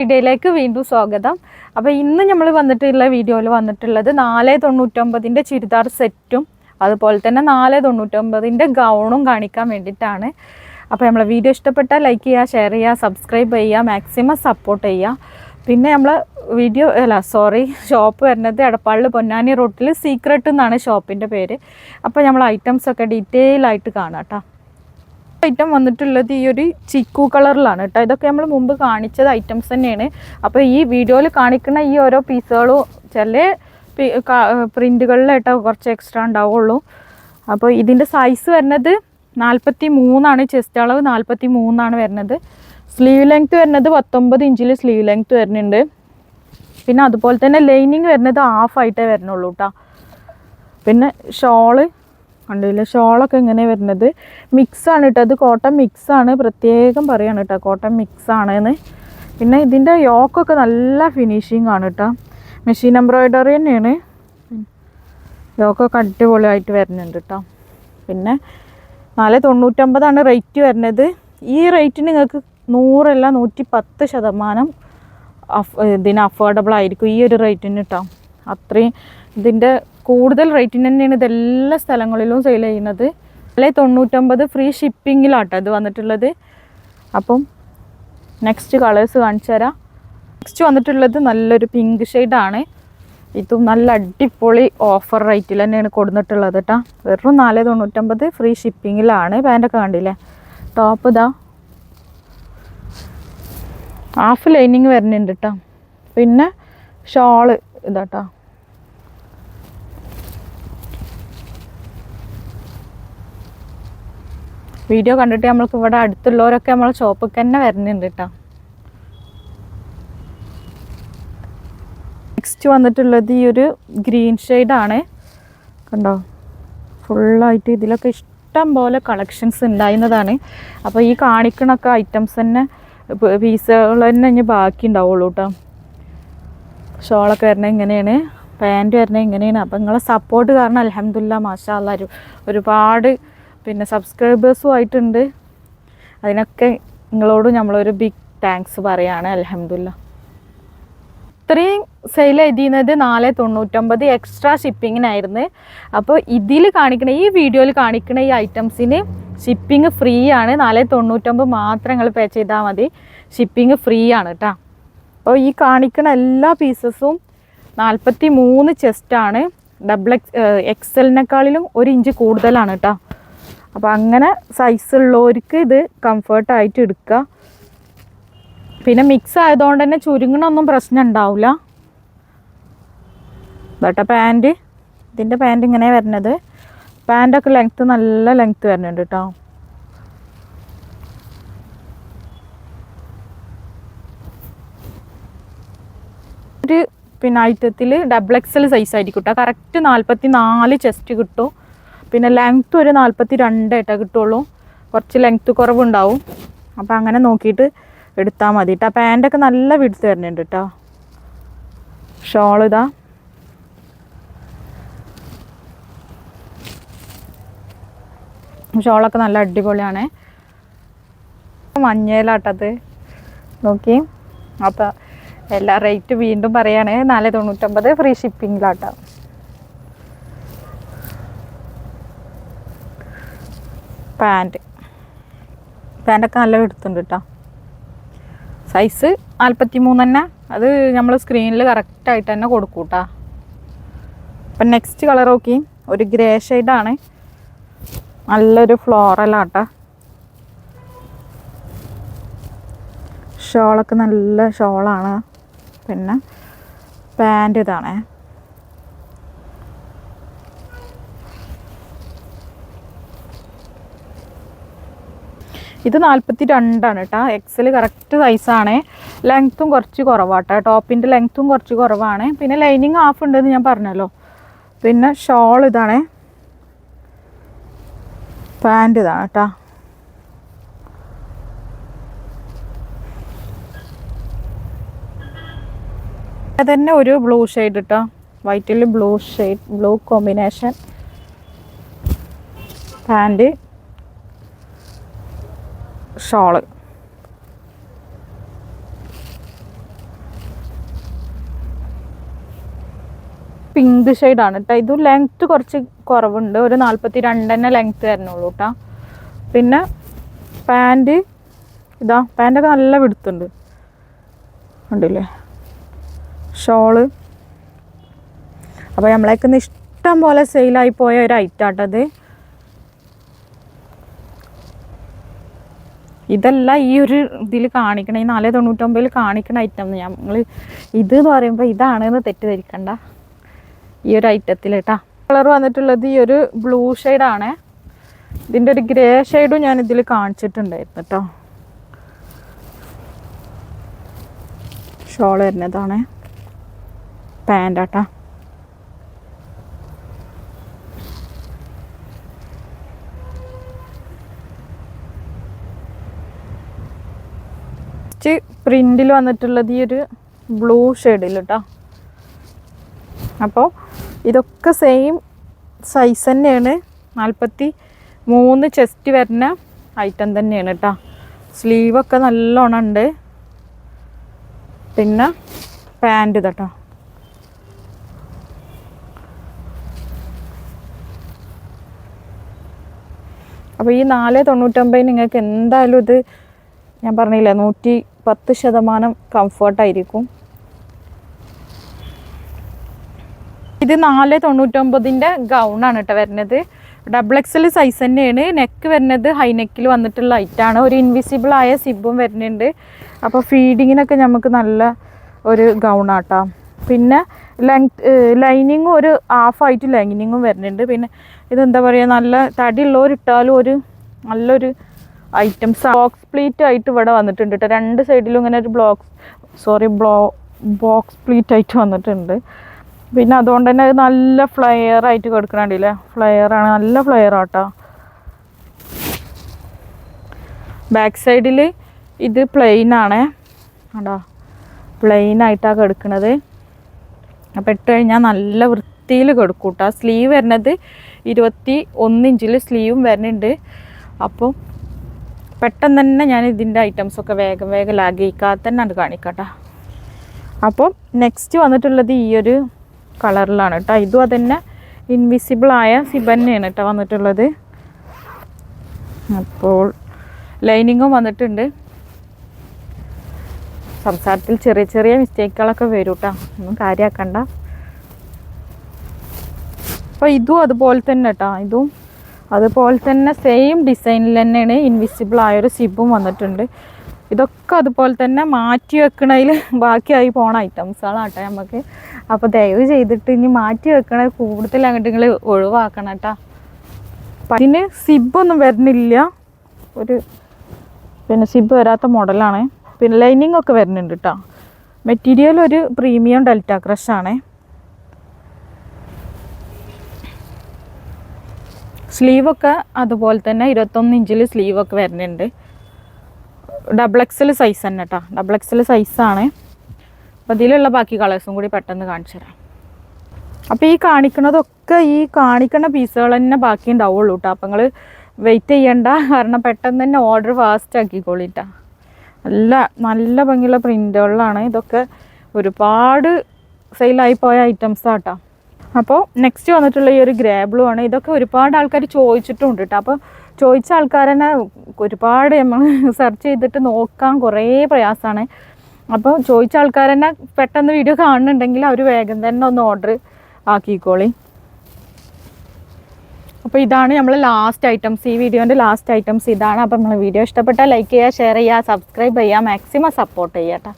വീഡിയോയിലേക്ക് വീണ്ടും സ്വാഗതം. അപ്പോൾ ഇന്ന് നമ്മൾ വന്നിട്ടുള്ള വീഡിയോയിൽ വന്നിട്ടുള്ളത് നാല് തൊണ്ണൂറ്റൊമ്പതിന്റെ ചുരിദാർ സെറ്റും അതുപോലെ തന്നെ നാല് തൊണ്ണൂറ്റൊമ്പതിന്റെ ഗൗണും കാണിക്കാൻ വേണ്ടിയിട്ടാണ്. അപ്പോൾ നമ്മളെ വീഡിയോ ഇഷ്ടപ്പെട്ടാൽ ലൈക്ക് ചെയ്യുക ഷെയർ ചെയ്യുക സബ്സ്ക്രൈബ് ചെയ്യുക മാക്സിമം സപ്പോർട്ട് ചെയ്യുക. പിന്നെ നമ്മൾ വീഡിയോ അല്ല സോറി ഷോപ്പ് വരുന്നത് എടപ്പാളിൽ പൊന്നാനി റോട്ടിൽ സീക്രട്ട് എന്നാണ് ഷോപ്പിന്റെ പേര്. അപ്പോൾ നമ്മൾ ഐറ്റംസൊക്കെ ഡീറ്റെയിൽ ആയിട്ട് കാണാം കേട്ടോ ഐറ്റം വന്നിട്ടുള്ളത് ഈ ഒരു ചിക്കു കളറിലാണ് കേട്ടോ. ഇതൊക്കെ നമ്മൾ മുമ്പ് കാണിച്ചത് ഐറ്റംസ് തന്നെയാണ്. അപ്പോൾ ഈ വീഡിയോയിൽ കാണിക്കുന്ന ഈ ഓരോ പീസുകളും ചില പ്രിന്റുകളിലായിട്ടോ കുറച്ച് എക്സ്ട്രാ ഉണ്ടാവുള്ളൂ. അപ്പോൾ ഇതിന്റെ സൈസ് വരുന്നത് നാൽപ്പത്തി മൂന്നാണ് ചെസ്റ്റ് അളവ് നാൽപ്പത്തി മൂന്നാണ് വരുന്നത്. സ്ലീവ് ലെങ്ത് വരുന്നത് പത്തൊമ്പത് ഇഞ്ചിൽ സ്ലീവ് ലെങ്ത് വരുന്നുണ്ട്. പിന്നെ അതുപോലെ തന്നെ ലൈനിങ് വരുന്നത് ഹാഫ് ആയിട്ടേ വരുന്നുള്ളൂ കേട്ടോ. പിന്നെ ഷോൾ കണ്ടില്ല? ഷോളൊക്കെ എങ്ങനെ വരുന്നത്? മിക്സാണ് കേട്ടോ. അത് കോട്ടൺ മിക്സാണ്. പ്രത്യേകം പറയാണ് കേട്ടോ. കോട്ടൺ മിക്സ് എന്ന് പിന്നെ ഇതിന്റെ യോക്കൊക്കെ നല്ല ഫിനിഷിങ് ആണ് കേട്ടോ. മെഷീൻ എംബ്രോയിഡറി തന്നെയാണ്. യോക്കൊക്കെ അടിപൊളിയായിട്ട് വരുന്നുണ്ട് കേട്ടോ. പിന്നെ നാല് തൊണ്ണൂറ്റൊമ്പതാണ് റേറ്റ് വരുന്നത്. ഈ റേറ്റിന് നിങ്ങൾക്ക് നൂറല്ല നൂറ്റി പത്ത് ശതമാനം അഫ് ഇതിന് അഫോർഡബിൾ ആയിരിക്കും ഈ ഒരു റേറ്റിന് കേട്ടോ. അത്രയും ഇതിന്റെ കൂടുതൽ റേറ്റിന് തന്നെയാണ് ഇതെല്ലാ സ്ഥലങ്ങളിലും സെയിൽ ചെയ്യുന്നത്. അല്ലെ തൊണ്ണൂറ്റൊമ്പത് ഫ്രീ ഷിപ്പിങ്ങിലാട്ടോ ഇത് വന്നിട്ടുള്ളത്. അപ്പം നെക്സ്റ്റ് കളേഴ്സ് കാണിച്ചു തരാം. നെക്സ്റ്റ് വന്നിട്ടുള്ളത് നല്ലൊരു പിങ്ക് ഷെയ്ഡാണ് ഇതും നല്ല അടിപൊളി ഓഫർ റേറ്റിൽ തന്നെയാണ് കൊടുത്തിട്ടുള്ളത് കേട്ടോ വെറും നാല് തൊണ്ണൂറ്റമ്പത് ഫ്രീ ഷിപ്പിങ്ങിലാണ് പാന്റൊക്കെ കണ്ടില്ലേ? ടോപ്പ് ഇതാ. ഹാഫ് ലൈനിങ് വരുന്നുണ്ട് കേട്ടോ പിന്നെ ഷോൾ ഇതാട്ടോ വീഡിയോ കണ്ടിട്ട് നമ്മൾക്ക് ഇവിടെ അടുത്തുള്ളവരൊക്കെ നമ്മളെ ഷോപ്പിൽ തന്നെ വരുന്നുണ്ട് കേട്ടോ നെക്സ്റ്റ് വന്നിട്ടുള്ളത് ഈ ഒരു ഗ്രീൻ ഷെയ്ഡാണ് കണ്ടോ? ഫുള്ളായിട്ട് ഇതിലൊക്കെ ഇഷ്ടം പോലെ കളക്ഷൻസ് ഉണ്ടായിരുന്നതാണ്. അപ്പോൾ ഈ കാണിക്കണൊക്കെ ഐറ്റംസ് തന്നെ പീസുകൾ തന്നെ ഇനി ബാക്കി ഉണ്ടാവുള്ളൂ കേട്ടോ ഷോളൊക്കെ വരുന്നത് ഇങ്ങനെയാണ് പാന്റ് വരണേ ഇങ്ങനെയാണ് അപ്പോൾ നിങ്ങളെ സപ്പോർട്ട് കാരണം അലഹമില്ല മാഷാ അല്ലാ ഒരുപാട് പിന്നെ സബ്സ്ക്രൈബേഴ്സും ആയിട്ടുണ്ട്. അതിനൊക്കെ നിങ്ങളോട് നമ്മളൊരു ബിഗ് താങ്ക്സ് പറയാണ് അലഹമില്ല ഇത്രയും സെയിൽ എഴുതിയത് നാല് തൊണ്ണൂറ്റൊമ്പത് എക്സ്ട്രാ ഷിപ്പിങ്ങിനായിരുന്നു അപ്പോൾ ഇതിൽ കാണിക്കണ ഈ വീഡിയോയിൽ കാണിക്കണ ഈ ഐറ്റംസിന് ഷിപ്പിംഗ് ഫ്രീ ആണ് നാല് തൊണ്ണൂറ്റൊമ്പത് മാത്രം നിങ്ങൾ പേ ചെയ്താൽ മതി. ഷിപ്പിംഗ് ഫ്രീ ആണ് കേട്ടോ അപ്പോൾ ഈ കാണിക്കണ എല്ലാ പീസസും നാൽപ്പത്തി മൂന്ന് ചെസ്റ്റാണ് ഡബിൾ എക്സ് എക്സലിനേക്കാളിലും ഒരു ഇഞ്ച് കൂടുതലാണ് കേട്ടോ അപ്പോൾ അങ്ങനെ സൈസ് ഉള്ളവർക്ക് ഇത് കംഫർട്ടായിട്ട് എടുക്കുക. പിന്നെ മിക്സ് ആയതുകൊണ്ട് തന്നെ ചുരുങ്ങണൊന്നും പ്രശ്നം ഉണ്ടാവില്ല ബട്ട പാന്റ് ഇതിന്റെ പാന്റ് ഇങ്ങനെ വരുന്നത്. പാന്റൊക്കെ ലെങ്ത്ത് നല്ല ലെങ്ത്ത് വരുന്നുണ്ട് കേട്ടോ ഒരു പിന്നെ ഐറ്റത്തിൽ ഡബിൾ എക്സൽ സൈസ് ആയിരിക്കും കേട്ടോ കറക്റ്റ് നാൽപ്പത്തി നാല് ചെസ്റ്റ് കിട്ടും. പിന്നെ ലെങ്ത്ത് ഒരു നാൽപ്പത്തി രണ്ടായിട്ടേ കിട്ടുള്ളൂ. കുറച്ച് ലെങ്ത്ത് കുറവുണ്ടാവും. അപ്പോൾ അങ്ങനെ നോക്കിയിട്ട് എടുത്താൽ മതി കേട്ടോ പാന്റൊക്കെ നല്ല വിടുത്ത് വരുന്നുണ്ട് കേട്ടോ ഷോൾ ഇതാ. ഷോളൊക്കെ നല്ല അടിപൊളിയാണേ. മഞ്ഞയിലാട്ടത് നോക്കി. അപ്പോൾ എല്ലാ റേറ്റ് വീണ്ടും പറയുകയാണെങ്കിൽ നാല് തൊണ്ണൂറ്റൊമ്പത് ഫ്രീ ഷിപ്പിങ്ങിലാട്ടോ പാന്റ് പാന്റൊക്കെ നല്ല എടുത്തുണ്ട് കേട്ടോ സൈസ് നാൽപ്പത്തി മൂന്ന് തന്നെ. അത് നമ്മൾ സ്ക്രീനിൽ കറക്റ്റായിട്ട് തന്നെ കൊടുക്കും കേട്ടോ അപ്പം നെക്സ്റ്റ് കളർ നോക്കി. ഒരു ഗ്രേ ഷെയ്ഡാണ് നല്ലൊരു ഫ്ലോറലാട്ടോ ഷോളൊക്കെ നല്ല ഷോളാണ്. പിന്നെ പാന്റ് ഇതാണേ. ഇത് നാൽപ്പത്തി രണ്ടാണ് കേട്ടോ എക്സൽ കറക്റ്റ് സൈസാണ് ലെങ്ത്തും കുറച്ച് കുറവാട്ടോ. ടോപ്പിന്റെ ലെങ്ത്തും കുറച്ച് കുറവാണ്. പിന്നെ ലൈനിങ് ഹാഫ് ഉണ്ടെന്ന് ഞാൻ പറഞ്ഞല്ലോ. പിന്നെ ഷോൾ ഇതാണ്. പാന്റ് ഇതാണ് കേട്ടോ തന്നെ ഒരു ബ്ലൂ ഷെയ്ഡ് കേട്ടോ വൈറ്റിൽ blue shade blue combination pant shawl. Pink ഷെയ്ഡാണ് കേട്ടോ ഇത് ലെങ്ത്ത് കുറച്ച് കുറവുണ്ട്. ഒരു നാൽപ്പത്തി രണ്ട് തന്നെ ലെങ്ത്ത് തരണുള്ളൂ കേട്ടോ പിന്നെ പാന്റ് ഇതാ പാന്റൊക്കെ നല്ല വിടുത്തുണ്ട്. ഉണ്ടല്ലേ ഷോൾ. അപ്പോൾ നമ്മളേക്കൊന്ന് ഇഷ്ടം പോലെ സെയിലായി പോയ ഒരു ഐറ്റാട്ടത് ഇതല്ല ഈ ഒരു ഇതിൽ കാണിക്കണ ഈ നാല് തൊണ്ണൂറ്റൊമ്പതിൽ കാണിക്കണ ഐറ്റം ഞങ്ങൾ ഇത് എന്ന് പറയുമ്പോൾ ഇതാണെന്ന് തെറ്റിദ്ധരിക്കണ്ട. ഈ ഒരു ഐറ്റത്തിൽ കേട്ടാ കളർ വന്നിട്ടുള്ളത് ഈ ഒരു ബ്ലൂ ഷെയ്ഡാണ് ഇതിന്റെ ഒരു ഗ്രേ ഷെയ്ഡും ഞാൻ ഇതിൽ കാണിച്ചിട്ടുണ്ടായിരുന്നു കേട്ടോ ഷോൾ വരുന്നതാണ്. പാന്റാട്ടാ പ്രിന്റിൽ വന്നിട്ടുള്ളത് ഈ ഒരു ബ്ലൂ ഷെയ്ഡിൽ കേട്ടോ അപ്പോൾ ഇതൊക്കെ സെയിം സൈസ് തന്നെയാണ്. നാൽപ്പത്തി മൂന്ന് ചെസ്റ്റ് വരുന്ന ഐറ്റം തന്നെയാണ് കേട്ടോ സ്ലീവൊക്കെ നല്ലോണം ഉണ്ട് പിന്നെ പാന്റ് കേട്ടോ അപ്പോൾ ഈ നാല് തൊണ്ണൂറ്റൊമ്പത് നിങ്ങൾക്ക് എന്തായാലും ഇത് ഞാൻ പറഞ്ഞില്ല നൂറ്റി പത്ത് ശതമാനം കംഫർട്ടായിരിക്കും. ഇത് നാല് തൊണ്ണൂറ്റൊമ്പതിന്റെ ഗൗണാണ് കേട്ടോ വരുന്നത്. ഡബിൾ എക്സൽ സൈസ് തന്നെയാണ്. നെക്ക് വരുന്നത് ഹൈ നെക്കിൽ വന്നിട്ടുള്ള ഐറ്റാണ് ഒരു ഇൻവിസിബിൾ ആയ സിബും വരുന്നുണ്ട്. അപ്പോൾ ഫീഡിങ്ങിനൊക്കെ നമുക്ക് നല്ല ഒരു ഗൗണാട്ടോ പിന്നെ ലെങ്ത് ലൈനിങ്ങും ഒരു ഹാഫായിട്ട് ലൈനിങ്ങും വരുന്നുണ്ട്. പിന്നെ ഇതെന്താ പറയുക നല്ല തടിയുള്ളവരിട്ടാലും ഒരു നല്ലൊരു ഐറ്റംസ് ബോക്സ് പ്ലീറ്റ് ആയിട്ട് ഇവിടെ വന്നിട്ടുണ്ട് കേട്ടോ രണ്ട് സൈഡിലും ഇങ്ങനെ ഒരു blocks sorry blow box pleat ആയിട്ട് വന്നിട്ടുണ്ട്. പിന്നെ അതുകൊണ്ട് തന്നെ നല്ല ഫ്ലെയർ ആയിട്ട് കൊടുക്കണില്ലേ ഫ്ലെയർ ആണ് നല്ല ഫ്ലെയർ ആട്ടോ. ബാക്ക് സൈഡിൽ ഇത് പ്ലെയിൻ ആണ്. കണ്ടോ? പ്ലെയിൻ ആയിട്ടാണ് കിടക്കുന്നത് അപ്പോൾ ഇട്ട് കഴിഞ്ഞാൽ നല്ല വൃത്തിയിൽ കൊടുക്കൂട്ടോ. കേട്ടോ സ്ലീവ് വരുന്നത് ഇരുപത്തി ഒന്ന് ഇഞ്ചിൽ സ്ലീവും വരുന്നുണ്ട്. അപ്പോൾ പെട്ടെന്ന് തന്നെ ഞാൻ ഇതിന്റെ ഐറ്റംസൊക്കെ വേഗം വേഗം ലാഗിക്കാതെ തന്നെ അത് കാണിക്കട്ടെ. അപ്പോൾ നെക്സ്റ്റ് വന്നിട്ടുള്ളത് ഈ ഒരു കളറിലാണ് കേട്ടോ. ഇതും അതന്നെ ഇൻവിസിബിൾ ആയ സിബന്നെയാണ് കേട്ടോ വന്നിട്ടുള്ളത്. അപ്പോൾ ലൈനിങ്ങും വന്നിട്ടുണ്ട്. സംസാരത്തിൽ ചെറിയ ചെറിയ മിസ്റ്റേക്കുകളൊക്കെ വരും കേട്ടോ. ഒന്നും കാര്യമാക്കണ്ട അപ്പോൾ ഇതും അതുപോലെ തന്നെ കേട്ടോ. ഇതും അതുപോലെ തന്നെ സെയിം ഡിസൈനിൽ തന്നെയാണ് ഇൻവിസിബിൾ ആയൊരു സിബും വന്നിട്ടുണ്ട്. ഇതൊക്കെ അതുപോലെ തന്നെ മാറ്റി വെക്കണതിൽ ബാക്കിയായി പോണ ഐറ്റംസുകളാട്ടോ നമുക്ക് അപ്പോൾ ദയവ് ചെയ്തിട്ട് ഇനി മാറ്റി വെക്കണത് കൂടുതൽ അങ്ങോട്ട് നിങ്ങൾ ഒഴിവാക്കണം കേട്ടോ. അതിന് സിബൊന്നും വരുന്നില്ല. ഒരു പിന്നെ സിബ് വരാത്ത മോഡലാണ് പിന്നെ ലൈനിങ് ഒക്കെ വരുന്നുണ്ട് കേട്ടോ. മെറ്റീരിയൽ ഒരു പ്രീമിയം ഡെൽറ്റ ക്രഷ് ആണ്. സ്ലീവൊക്കെ അതുപോലെ തന്നെ ഇരുപത്തൊന്ന് ഇഞ്ചിൽ സ്ലീവൊക്കെ വരുന്നുണ്ട്. ഡബിൾ എക്സൽ സൈസ് തന്നെ കേട്ടോ ഡബിൾ എക്സൽ സൈസാണ് അപ്പോൾ ഇതിലുള്ള ബാക്കി കളേഴ്സും കൂടി പെട്ടെന്ന് കാണിച്ചു തരാം. അപ്പോൾ ഈ കാണിക്കണതൊക്കെ ഈ കാണിക്കണ പീസുകൾ തന്നെ ബാക്കി ഉണ്ടാവുള്ളൂ കേട്ടോ അപ്പോൾ നിങ്ങൾ വെയിറ്റ് ചെയ്യണ്ട. കാരണം പെട്ടെന്ന് തന്നെ ഓർഡർ ഫാസ്റ്റ് ആക്കിക്കോളിട്ടാ നല്ല നല്ല ഭംഗിയുള്ള പ്രിന്റുകളിലാണ് ഇതൊക്കെ ഒരുപാട് സെയിലായി പോയ ഐറ്റംസ് ആട്ടോ അപ്പോൾ നെക്സ്റ്റ് വന്നിട്ടുള്ള ഈ ഒരു ഗ്രേ ബ്ലൂ ആണ്. ഇതൊക്കെ ഒരുപാട് ആൾക്കാർ ചോദിച്ചിട്ടുണ്ട് കേട്ടോ അപ്പോൾ ചോദിച്ച ആൾക്കാരെന്നെ ഒരുപാട് നമ്മൾ സെർച്ച് ചെയ്തിട്ട് നോക്കാൻ കുറേ പ്രയാസമാണ് അപ്പോൾ ചോദിച്ച ആൾക്കാരെന്നെ പെട്ടെന്ന് വീഡിയോ കാണുന്നുണ്ടെങ്കിൽ അവർ വേഗം തന്നെ ഒന്ന് ഓർഡർ ആക്കിക്കോളി. അപ്പോൾ ഇതാണ് നമ്മൾ ലാസ്റ്റ് ഐറ്റംസ് ഈ വീഡിയോന്റെ ലാസ്റ്റ് ഐറ്റംസ് ഇതാണ്. അപ്പോൾ നമ്മൾ വീഡിയോ ഇഷ്ടപ്പെട്ടാൽ ലൈക്ക് ചെയ്യുക ഷെയർ ചെയ്യുക സബ്സ്ക്രൈബ് ചെയ്യുക മാക്സിമം സപ്പോർട്ട് ചെയ്യാം കേട്ടോ